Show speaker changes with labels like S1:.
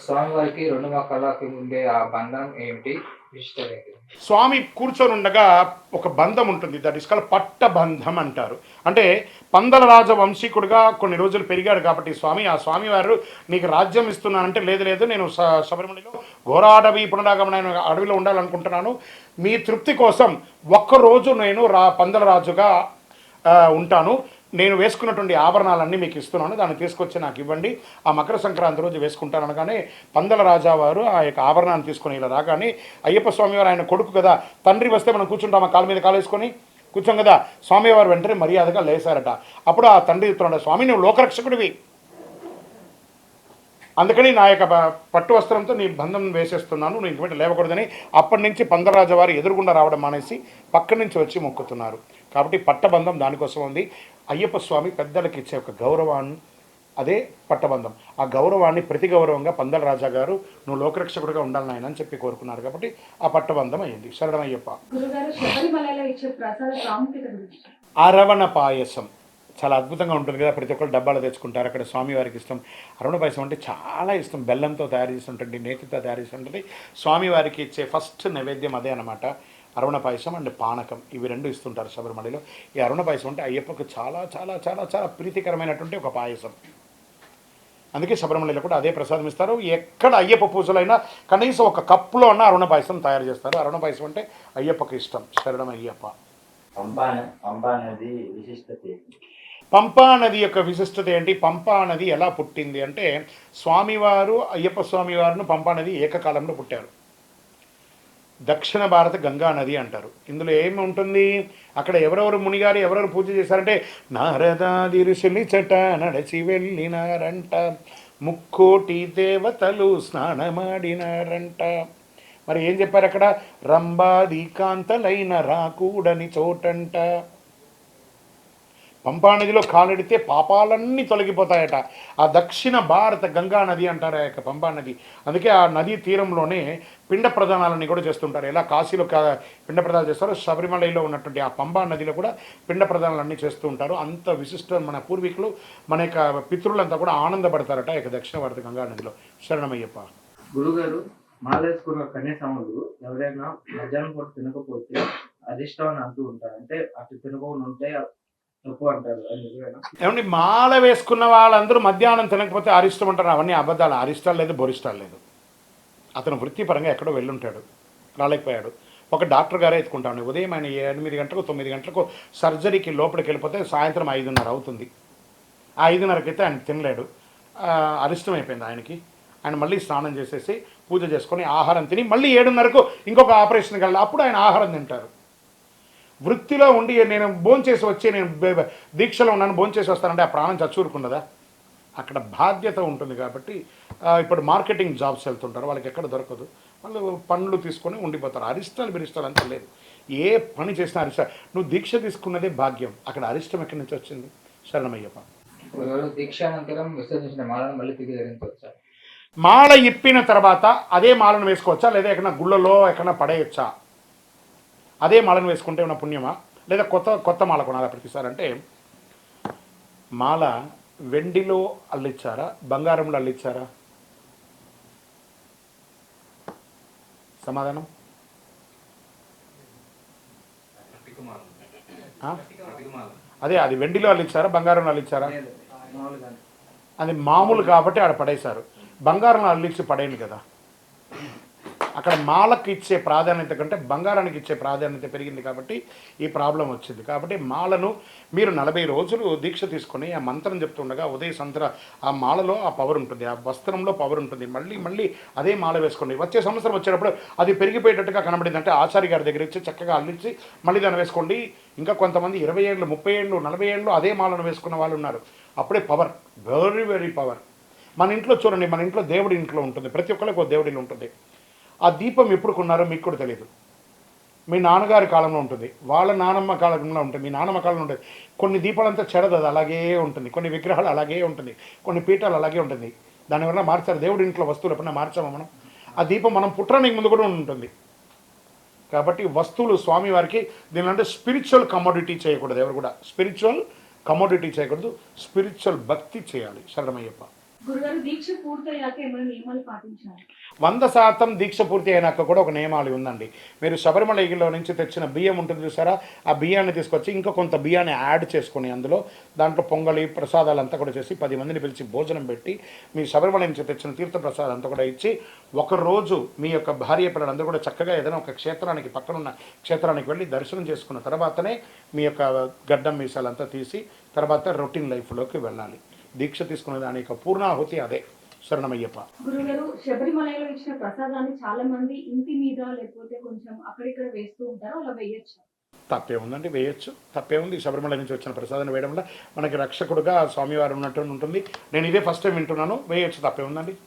S1: స్వామివారికి రెండు మొక్కలకి ఉండే ఆ బంధం ఏమిటి?
S2: స్వామి కూర్చొని ఉండగా ఒక బంధం ఉంటుంది దట్ ఇస్ కాల్ పట్టబంధం అంటారు. అంటే పందల రాజ వంశీకుడుగా కొన్ని రోజులు పెరిగాడు కాబట్టి స్వామి ఆ స్వామి వారు నీకు రాజ్యం ఇస్తున్నానంటే లేదు లేదు నేను స- శబరిమలలో ఘోరాడవి పునరాగమన అడవిలో ఉండాలనుకుంటున్నాను. మీ తృప్తి కోసం ఒక్కరోజు నేను రా పందల రాజుగా ఉంటాను. నేను వేసుకున్నటువంటి ఆభరణాలన్నీ మీకు ఇస్తున్నాను. దాన్ని తీసుకొచ్చి నాకు ఇవ్వండి. ఆ మకర సంక్రాంతి రోజు వేసుకుంటాను అనగానే పందల రాజావారు ఆ యొక్క ఆభరణాన్ని తీసుకొని ఇలా రాగానే అయ్యప్ప స్వామివారు ఆయన కొడుకు కదా తండ్రి వస్తే మనం కూర్చుంటామా? ఆ కాలు మీద కాలు వేసుకొని కూర్చోం కదా. స్వామివారు వెంటనే మర్యాదగా లేశారట అప్పుడు ఆ తండ్రి చెప్తున్నాడు స్వామి నువ్వు లోకరక్షకుడివి. అందుకని నా యొక్క పట్టు వస్త్రంతో నీ బంధం వేసేస్తున్నాను. నువ్వు ఇంక లేవకూడదని అప్పటి నుంచి పందరాజు వారు ఎదురుగుండా రావడం మానేసి పక్క నుంచి వచ్చి మొక్కుతున్నారు. కాబట్టి పట్టబంధం దానికోసం ఉంది. అయ్యప్ప స్వామి పెద్దలకు ఇచ్చే ఒక గౌరవాన్ని అదే పట్టబంధం. ఆ గౌరవాన్ని ప్రతి గౌరవంగా పందల రాజా గారు నువ్వు లోకరక్షకుడిగా ఉండాలని ఆయన అని చెప్పి కోరుకున్నారు కాబట్టి ఆ పట్టబంధం అయింది. శరణం అయ్యప్ప. అరవణ పాయసం. చాలా అద్భుతంగా ఉంటుంది కదా ప్రతి ఒక్కరు డబ్బాలు తెచ్చుకుంటారు. అక్కడ స్వామివారికి ఇష్టం. అరవణ పాయసం అంటే చాలా ఇష్టం. బెల్లంతో తయారు చేసి ఉంటుంది నేతితో తయారు చేసి ఉంటుంది. స్వామివారికి ఇచ్చే ఫస్ట్ నైవేద్యం అదే అనమాట అరుణ పాయసం అండ్ పానకం. ఇవి రెండు ఇస్తుంటారు శబరిమలలో. ఈ అరుణ పాయసం అంటే అయ్యప్పకు చాలా చాలా చాలా చాలా ప్రీతికరమైనటువంటి ఒక పాయసం. అందుకే శబరిమలలో కూడా అదే ప్రసాదం ఇస్తారు. ఎక్కడ అయ్యప్ప పూజలైనా కనీసం ఒక కప్పులో అన్న అరుణ పాయసం తయారు చేస్తారు. అరుణ పాయసం అంటే అయ్యప్పకి ఇష్టం. శరణం అయ్యప్ప.
S3: పంపా నది
S2: యొక్క విశిష్టత ఏంటి? పంపా నది ఎలా పుట్టింది అంటే స్వామివారు అయ్యప్ప స్వామివారును పంపా నది ఏకకాలంలో పుట్టారు. దక్షిణ భారత గంగా నది అంటారు. ఇందులో ఏముంటుంది అక్కడ ఎవరెవరు మునిగారు ఎవరెవరు పూజ చేశారంటే నారదాది ఋషులి చట నడచి వెళ్ళినారంట ముక్కోటి దేవతలు స్నానమాడినారంట. మరి ఏం చెప్పారు అక్కడ? రంబాది కాంతలైన రాకూడని చోటంట. పంపానదిలో కాలెడితే పాపాలన్నీ తొలగిపోతాయట. ఆ దక్షిణ భారత గంగా నది అంటారు ఆ యొక్క పంపా నది. అందుకే ఆ నదీ తీరంలోనే పిండ ప్రదానాలని కూడా చేస్తుంటారు. ఎలా కాశీలో కా- పిండ ప్రదానాలు చేస్తారో శబరిమలలో ఉన్నటువంటి ఆ పంబా నదిలో కూడా పిండ ప్రదానాలన్నీ చేస్తూ ఉంటారు. అంత విశిష్ట మన పూర్వీకులు మన యొక్క పితృలంతా కూడా ఆనందపడతారట ఈ యొక్క దక్షిణ భారత గంగా నదిలో. శరణమయ్యప్ప.
S1: గురుగారు మాలేసుకున్న కనీసములు ఎవరైనా మధ్యాహ్నం పూట తినకపోతే అధిష్టం అని అంటూ ఉంటారు. అంటే అటు తినకుండా ఉంటే
S2: ఏమండి మాల వేసుకున్న వాళ్ళందరూ మధ్యాహ్నం తినకపోతే అరిష్టం అంటారు అవన్నీ అబద్ధాలు అరిష్టాలు లేదు బొరిష్టాలు లేదు. అతను వృత్తిపరంగా ఎక్కడో వెళ్ళుంటాడు రాలేకపోయాడు. ఒక డాక్టర్ గారే ఎత్తుకుంటాను ఉదయం ఆయన ఎనిమిది గంటలకు తొమ్మిది గంటలకు సర్జరీకి లోపలికి వెళ్ళిపోతే సాయంత్రం ఐదున్నర అవుతుంది. ఆ ఐదున్నరకైతే ఆయన తినలేడు. ఆ, అరిష్టం అయిపోయింది ఆయనకి. ఆయన మళ్ళీ స్నానం చేసేసి పూజ చేసుకొని ఆహారం తిని మళ్ళీ ఏడున్నరకు ఇంకొక ఆపరేషన్కి వెళ్ళాలి. అప్పుడు ఆయన ఆహారం తింటారు. వృత్తిలో ఉండి నేను భోంచేసి వచ్చి నేను దీక్షలో ఉన్నాను భోంచేసి వస్తానంటే ఆ ప్రాణం చచ్చూరుకున్నదా అక్కడ బాధ్యత ఉంటుంది కాబట్టి ఇప్పుడు మార్కెటింగ్ జాబ్స్ వెళ్తుంటారు వాళ్ళకి ఎక్కడ దొరకదు. వాళ్ళు పనులు తీసుకొని ఉండిపోతారు. అరిష్టాలు బిరిష్టాలు అంతా లేదు. ఏ పని చేసినా అరిష్ట నువ్వు దీక్ష తీసుకున్నదే భాగ్యం. అక్కడ అరిష్టం ఎక్కడి నుంచి వచ్చింది? శరణమయ్యప్ప. మాల ఇప్పిన తర్వాత అదే మాలను వేసుకోవచ్చా? లేదా ఎక్కడన్నా గుళ్ళలో ఎక్కడన్నా పడేయచ్చా? అదే మాలను వేసుకుంటే ఉన్న పుణ్యమా? లేదా కొత్త కొత్త మాల కొనాలా ప్రతిసారి అంటే మాల వెండిలో అల్లిచ్చారా? బంగారంలో అల్లిచ్చారా? సమాధానం? అదే అది వెండిలో అల్లిచ్చారా? బంగారంలో అల్లిచ్చారా? అది మామూలు కాబట్టి ఆడ పడేశారు. బంగారం అల్లిచ్చి పడేయండి కదా. అక్కడ మాలకు ఇచ్చే ప్రాధాన్యత కంటే బంగారానికి ఇచ్చే ప్రాధాన్యత పెరిగింది కాబట్టి ఈ ప్రాబ్లం వచ్చింది. కాబట్టి మాలను మీరు నలభై రోజులు దీక్ష తీసుకొని ఆ మంత్రం చెప్తుండగా ఉదయ సంత్ర ఆ మాలలో ఆ పవర్ ఉంటుంది. ఆ వస్త్రంలో పవర్ ఉంటుంది. మళ్ళీ మళ్ళీ అదే మాల వేసుకోండి. వచ్చే సంవత్సరం వచ్చేటప్పుడు అది పెరిగిపోయేటట్టుగా కనబడింది. అంటే ఆచార్య గారి దగ్గర ఇచ్చి చక్కగా అల్లించి మళ్ళీ దాన్ని వేసుకోండి. ఇంకా కొంతమంది ఇరవై ఏళ్ళు ముప్పై ఏళ్ళు నలభై ఏళ్ళు అదే మాలను వేసుకున్న వాళ్ళు ఉన్నారు. అప్పుడే పవర్ వెరీ వెరీ పవర్ మన ఇంట్లో చూడండి మన ఇంట్లో దేవుడి ఇంట్లో ఉంటుంది. ప్రతి ఒక్కరికి ఒక దేవుడిలో ఉంటుంది. ఆ దీపం ఎప్పుడు కొన్నారో మీకు కూడా తెలియదు. మీ నాన్నగారి కాలంలో ఉంటుంది. వాళ్ళ నానమ్మ కాలంలో ఉంటుంది. మీ నానమ్మ కాలంలో ఉంటుంది. కొన్ని దీపాలంతా చెడదు అది అలాగే ఉంటుంది. కొన్ని విగ్రహాలు అలాగే ఉంటుంది. కొన్ని పీఠాలు అలాగే ఉంటుంది. దానివల్ల మార్చారు. దేవుడి ఇంట్లో వస్తువులు ఎప్పుడైనా మార్చామా మనం? ఆ దీపం మనం పుట్టడానికి ముందు కూడా ఉంటుంది. కాబట్టి వస్తువులు స్వామివారికి దీనిలో స్పిరిచువల్ కమోడిటీ చేయకూడదు ఎవరు కూడా. స్పిరిచువల్ కమోడిటీ చేయకూడదు. స్పిరిచువల్ భక్తి చేయాలి. శరణమయ్యప్ప. వంద శాతం దీక్ష పూర్తి అయినాక కూడా ఒక నియమాలు ఉందండి. మీరు శబరిమలలో నుంచి తెచ్చిన బియ్యం ఉంటుంది చూసారా? ఆ బియ్యాన్ని తీసుకొచ్చి ఇంకా కొంత బియ్యాన్ని యాడ్ చేసుకొని అందులో దాంట్లో పొంగలి ప్రసాదాలు అంతా కూడా చేసి పది మందిని పిలిచి భోజనం పెట్టి మీ శబరిమల నుంచి తెచ్చిన తీర్థ ప్రసాదం అంతా కూడా ఇచ్చి ఒకరోజు మీ యొక్క భార్య పిల్లలందరూ కూడా చక్కగా ఏదైనా ఒక క్షేత్రానికి పక్కనున్న క్షేత్రానికి వెళ్ళి దర్శనం చేసుకున్న తర్వాతనే మీ యొక్క గడ్డం మీసాలంతా తీసి తర్వాత రొటీన్ లైఫ్లోకి వెళ్ళాలి. దీక్ష తీసుకునే దాని యొక్క పూర్ణాహుతి అదే. శరణమయ్యప్ప.
S4: గురుగారు శబరిమలలో ఇచ్చిన ప్రసాదాన్ని చాలా మంది ఇంటి మీద లేకపోతే కొంచెం అక్కడిక్కడ వేస్తూ ఉంటారు అలా వేయచ్చు.
S2: తప్పే ఉందండి వేయచ్చు. తప్పే ఉంది. శబరిమల నుంచి వచ్చిన ప్రసాదాన్ని వేయడం వల్ల మనకి రక్షకుడుగా స్వామివారు ఉన్నట్టు ఉంటుంది. నేను ఇదే ఫస్ట్ టైం వింటున్నాను. వేయచ్చు తప్పే ఉందండి.